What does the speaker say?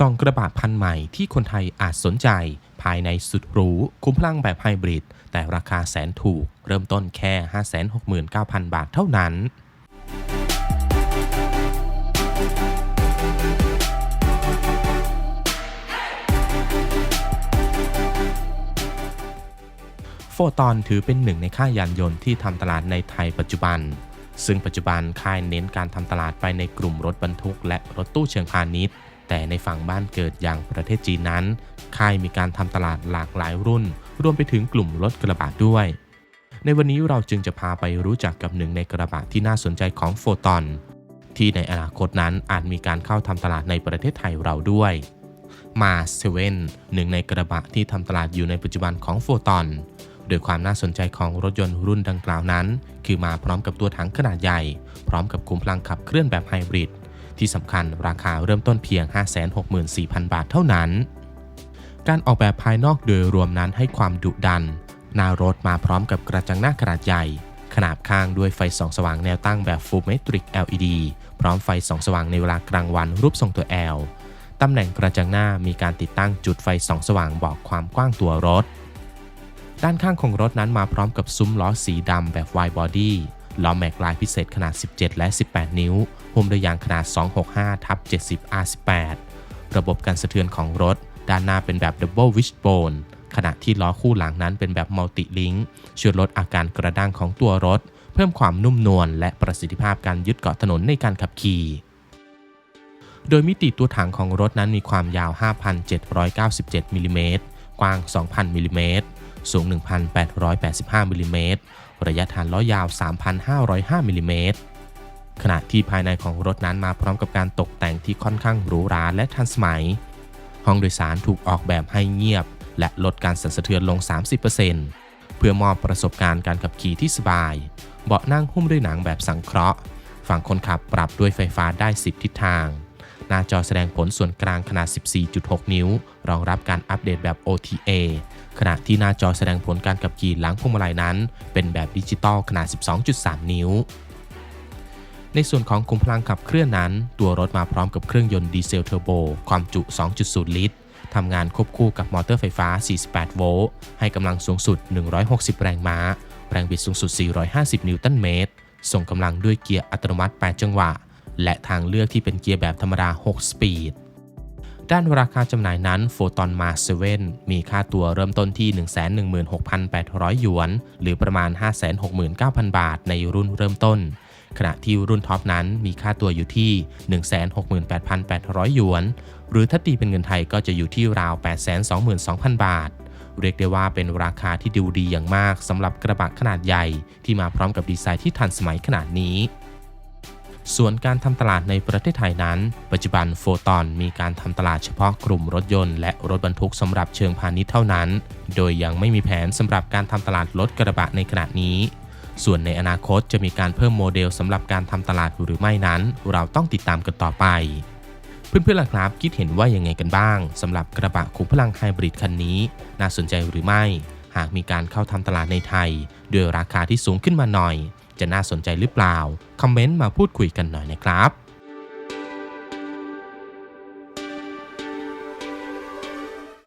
ซองกระบะพันใหม่ที่คนไทยอาจสนใจ ภายในสุดหรู คุ้มพลังแบบไฮบริด แต่ราคาแสนถูก เริ่มต้นแค่ 569,000 บาทเท่านั้นโฟตอนถือเป็นหนึ่งในค่ายยานยนต์ที่ทำตลาดในไทยปัจจุบัน ซึ่งปัจจุบันค่ายเน้นการทำตลาดไปในกลุ่มรถบรรทุกและรถตู้เชิงพาณิชย์ แต่ในฝั่งบ้านเกิดอย่างประเทศจีนนั้น ค่ายมีการทำตลาดหลากหลายรุ่น รวมไปถึงกลุ่มรถกระบะด้วย ในวันนี้เราจึงจะพาไปรู้จักกับหนึ่งในกระบะที่น่าสนใจของโฟตอน ที่ในอนาคตนั้นอาจมีการเข้าทำตลาดในประเทศไทยเราด้วย มาเซเว่นหนึ่งในกระบะที่ทำตลาดอยู่ในปัจจุบันของโฟตอนโดยความน่าสนใจของรถยนต์รุ่นดังกล่าวนั้น คือมาพร้อมกับตัวถังขนาดใหญ่ พร้อมกับคุมพลังขับเคลื่อนแบบไฮบริด ที่สำคัญราคาเริ่มต้นเพียง 564,000 บาทเท่านั้น การออกแบบภายนอกโดยรวมนั้นให้ความดุดันหน้ารถมาพร้อมกับกระจังหน้าขนาดใหญ่ ขนาบข้างด้วยไฟส่องสว่างแนวตั้งแบบ Full Metric LED พร้อมไฟส่องสว่างในเวลากลางวันรูปทรงตัว L ตำแหน่งกระจังหน้ามีการติดตั้งจุดไฟส่องสว่างบอกความกว้างตัวรถ ด้านข้างของรถนั้นมาพร้อมกับซุ้มล้อสีดำแบบ wide body ล้อแม็กลายพิเศษขนาด 17 และ 18 นิ้วหุ้มด้วยยางขนาด 265ทับ70 R18 ระบบการสะเทือนของรถ ด้านหน้าเป็นแบบ double wishbone ขณะที่ล้อคู่หลังนั้นเป็นแบบ multi link ช่วยลดอาการกระด้างของตัวรถ เพิ่มความนุ่มนวลและประสิทธิภาพการยึดเกาะถนนในการขับขี่ โดยมิติตัวถังของรถนั้นมีความยาว 5,797มิลลิเมตรกว้าง 2,000มิลลิเมตร สูง 1,885มิลลิเมตรระยะฐานล้อยาว 3,505มิลลิเมตรขณะที่ภายในของรถนั้นมาพร้อมกับการตกแต่งที่ค่อนข้างหรูหราและทันสมัย ห้องโดยสารถูกออกแบบให้เงียบ และลดการสั่นสะเทือนลง 30%เพื่อมอบประสบการณ์การขับขี่ที่สบาย เบาะนั่งหุ้มด้วยหนังแบบสังเคราะห์ ฝั่งคนขับปรับด้วยไฟฟ้าได้ 10 ทิศทาง หน้าจอแสดงผลส่วนกลางขนาด 14.6 นิ้ว รองรับการอัปเดตแบบ OTA ขณะที่หน้าจอแสดงผลการขับขี่หลังพวงมาลัยนั้น เป็นแบบดิจิตอลขนาด 12.3 นิ้ว ในส่วนของคุมพลังขับเคลื่อนนั้น ตัวรถมาพร้อมกับเครื่องยนต์ดีเซลเทอร์โบ ความจุ 2.0 ลิตรทำงานควบคู่กับมอเตอร์ไฟฟ้า 48 โวลต์ ให้กำลังสูงสุด 160 แรงม้า แรงบิดสูงสุด 450 นิวตันเมตร ส่งกำลังด้วยเกียร์อัตโนมัติ 8 จังหวะ และทางเลือกที่เป็นเกียร์แบบธรรมดา 6 สปีด ด้านราคาจำหน่ายนั้นโฟตอนมาเว่นมีค่าตัวเริ่มต้นที่ 116,800 หยวน หรือประมาณ 569,000 บาทในรุ่นเริ่มต้น ขณะที่รุ่นท็อปนั้นมีค่าตัวอยู่ที่ 168,800 หยวน หรือถ้าตีเป็นเงินไทยก็จะอยู่ที่ราว 822,000 บาทเรียกได้ว่าเป็นราคาที่ดูดีอย่างมากสำหรับกระบะขนาดใหญ่ ที่มาพร้อมกับดีไซน์ที่ทันสมัยขนาดนี้ ส่วนการทำตลาดในประเทศไทยนั้น ปัจจุบันโฟตอนมีการทำตลาดเฉพาะกลุ่มรถยนต์และรถบรรทุกสำหรับเชิงพาณิชย์เท่านั้น โดยยังไม่มีแผนสำหรับการทำตลาดรถกระบะในขณะนี้ ส่วนในอนาคตจะมีการเพิ่มโมเดลสำหรับการทำตลาดหรือไม่นั้น เราต้องติดตามกันต่อไป เพื่อนๆล่ะครับ คิดเห็นว่ายังไงกันบ้างสำหรับกระบะขุมพลังไฮบริดคันนี้ น่าสนใจหรือไม่ หากมีการเข้าทำตลาดในไทย ด้วยราคาที่สูงขึ้นมาหน่อย จะน่าสนใจหรือเปล่า คอมเมนต์มาพูดคุยกันหน่อยนะครับ